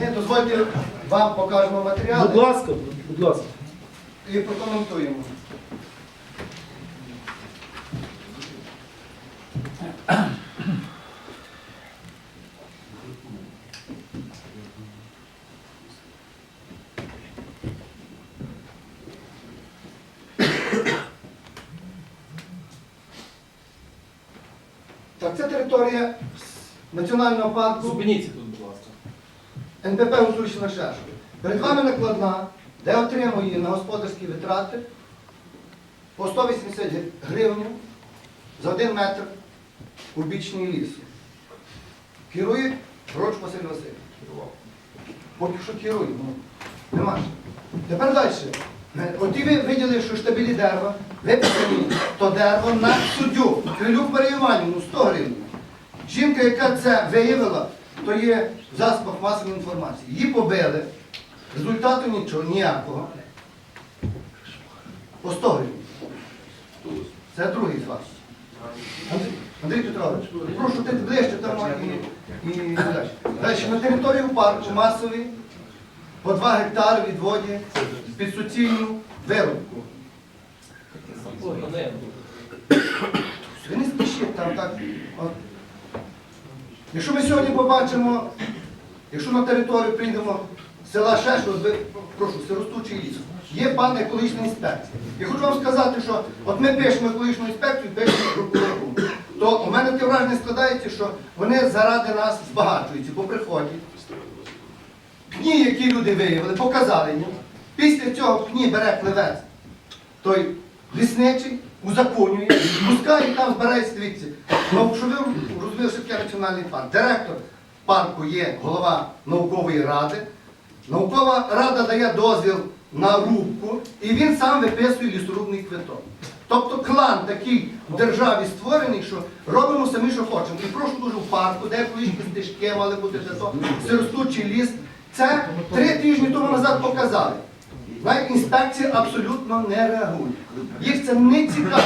Ні, Дозвольте вам покажемо Будь ласка, будь ласка. і прокоментуємо. Так, це територія національного парку. Зупиніться тут. НПП Гуцульщина Шешкові. Перед вами накладна, де отримує на господарські витрати по 180 гривень за один метр кубічний лісу. Керує Роч Василь Васильович. Поки що керує, ну, нема. Тепер далі. От і ви виділи, що штабілі дерева виписані то дерево на суддю. Крилюк Марію Іванівну 100 гривень. Жінка, яка це виявила, то є в засобах масової інформації. Її побили, результату нічого, ніякого. По 100 гривень. Це другий вас. Андрій, Петрович, прошу ти ближче там і, і далі. Далі на територію парку масовий по 2 гектари відводять під суцільну вирубку. Ви не спішіть там так. От. Якщо ми сьогодні побачимо, якщо на територію прийдемо села Шешко, ви, прошу, сиростучий ліс, є пан екологічна інспекція. Я хочу вам сказати, що от ми пишемо екологічну інспекцію, пишемо прокуратуру, то у мене таке враження складається, що вони заради нас збагачуються, бо приходять. Пні, які люди виявили, показали їм. Після цього пні бере плевець той лісничий, узаконює, пускає і там збирається дивіться. Ну, що ви розуміли, що таке національний парк. Директор парку є голова наукової ради. Наукова рада дає дозвіл на рубку, і він сам виписує лісорубний квиток. Тобто клан такий в державі створений, що робимо самі, що хочемо. І прошу дуже в парку, де екологічні стежки мали бути для того, сиростучий ліс. Це три тижні тому назад показали. Знаєте, інспекція абсолютно не реагує. Їх це не цікаво.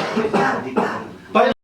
But